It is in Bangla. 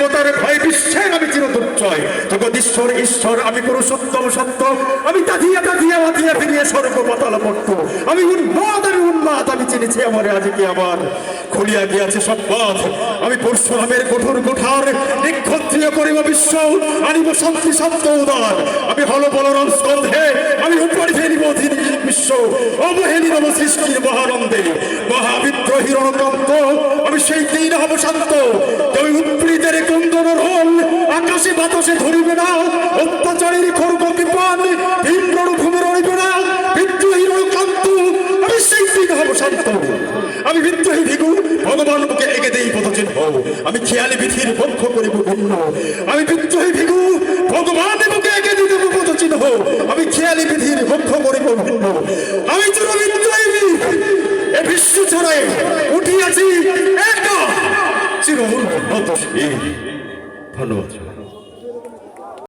দেবতার ভয় বিশ্বের আমি চিরদুর্জয়। জগদীশ্বর, ঈশ্বর, আমি পুরুষোত্তম সত্য। আমি তাধিয়া তাধিয়া মাথিয়া ফিরিয়ে স্বর্গ পাতাল পড়ত। আমি উন্মাদ আমি উন্মাদ, আমি চিনেছি আমার আজকে আমার খুলিয়া গিয়াছে সব পথ আমি পরশুরামের কঠোর কোঠার, নিক্ষত্রিয় করিব বিশ্ব, আনিব শান্তি সত্য উদার। আমি হল বলরাম স্কন্ধে, আমি উপরে ফেলিব বিশ্ব। অবহেলি নব সৃষ্টির মহানন্দে। মহাবিদ্রোহী রণতন্ত্র, আমি সেই দিন হব শান্ত। তুমি কুন্দন রোল আকাশে বাতাসে ধরিবে না, অত্যাচারের খর্গ না আমি সেই দিন হব শান্ত। আমি বিদ্রোহী ভিগু, ভগবান আমি খেয়ালি বিধির পক্ষ করিব ভিন্ন আমি বিদ্রোহী ভিগু, ভগবান এগে দেব পদচিহ্ন। আমি খেয়ালি বিধির পক্ষ করিব ভিন্ন আমি বিদ্রোহী এ বিশ্ব ছড়ায় ধন্যবাদ।